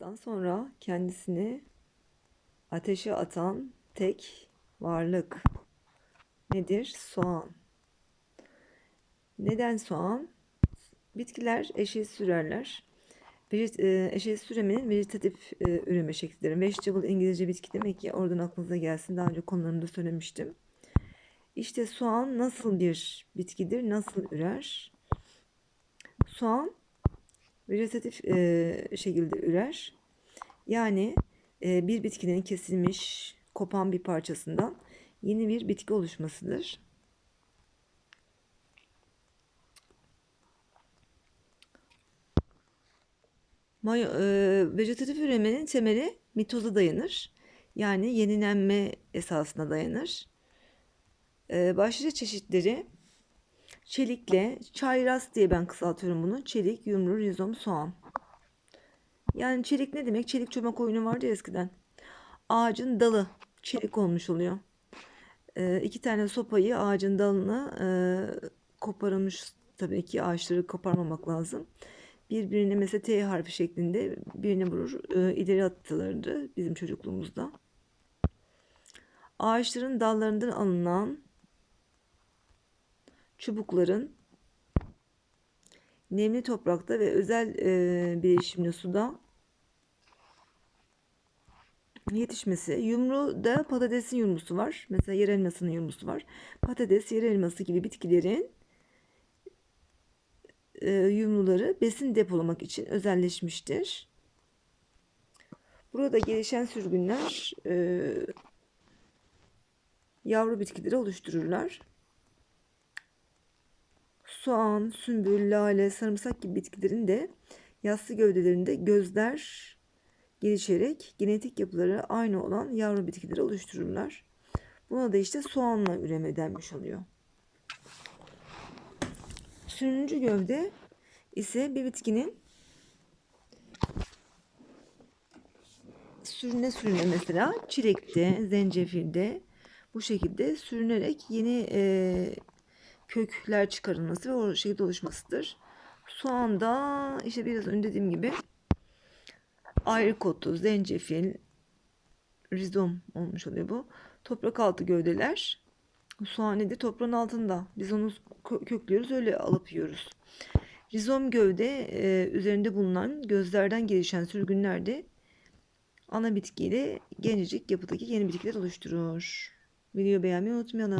Doğduktan sonra kendisini ateşe atan tek varlık nedir? Soğan. Neden soğan? Bitkiler eşeği sürerler. E, eşeği süremenin vejetatif e, üreme şekilleri. Vegetable İngilizce bitki demek ki oradan aklınıza gelsin. Daha önce konularımda söylemiştim. İşte soğan nasıl bir bitkidir? Nasıl ürer? Soğan vejetatif e, şekilde ürer. Yani e, bir bitkinin kesilmiş, kopan bir parçasından yeni bir bitki oluşmasıdır. Mayo, e, vejetatif üremenin temeli mitoza dayanır. Yani yenilenme esasına dayanır. E, başlıca çeşitleri çelikle, çayraz diye ben kısaltıyorum bunu. Çelik, yumru, rizom, soğan. Yani çelik ne demek? Çelik çomak oyunu vardı ya eskiden. Ağacın dalı çelik olmuş oluyor. E, iki tane sopayı ağacın dalını e, koparılmış tabii ki ağaçları koparmamak lazım. Birbirine mesela T harfi şeklinde birini vurur e, ileri atılırdı bizim çocukluğumuzda. Ağaçların dallarından alınan çubukların nemli toprakta ve özel e, bileşimli suda yetişmesi. Yumru da patatesin yumrusu var. Mesela yer elmasının yumrusu var. Patates, yer elması gibi bitkilerin e, yumruları besin depolamak için özelleşmiştir. Burada gelişen sürgünler e, yavru bitkileri oluştururlar. Soğan, sümbül, lale, sarımsak gibi bitkilerin de yassı gövdelerinde gözler gelişerek genetik yapıları aynı olan yavru bitkileri oluştururlar. Buna da işte soğanla üreme denmiş oluyor. Sürünücü gövde ise bir bitkinin sürüne sürüne mesela çilekte, zencefilde bu şekilde sürünerek yeni e, kökler çıkarılması ve o şekilde oluşmasıdır. Soğanda işte biraz önce dediğim gibi ayrıkotu, zencefil, rizom olmuş oluyor bu. Toprak altı gövdeler. Soğan nedir? Toprağın altında. Biz onu köklüyoruz öyle alıp yiyoruz. Rizom gövde e, üzerinde bulunan gözlerden gelişen sürgünlerde ana bitkiyle gencecik yapıdaki yeni bitkiler oluşturur. Video beğenmeyi unutmayalım.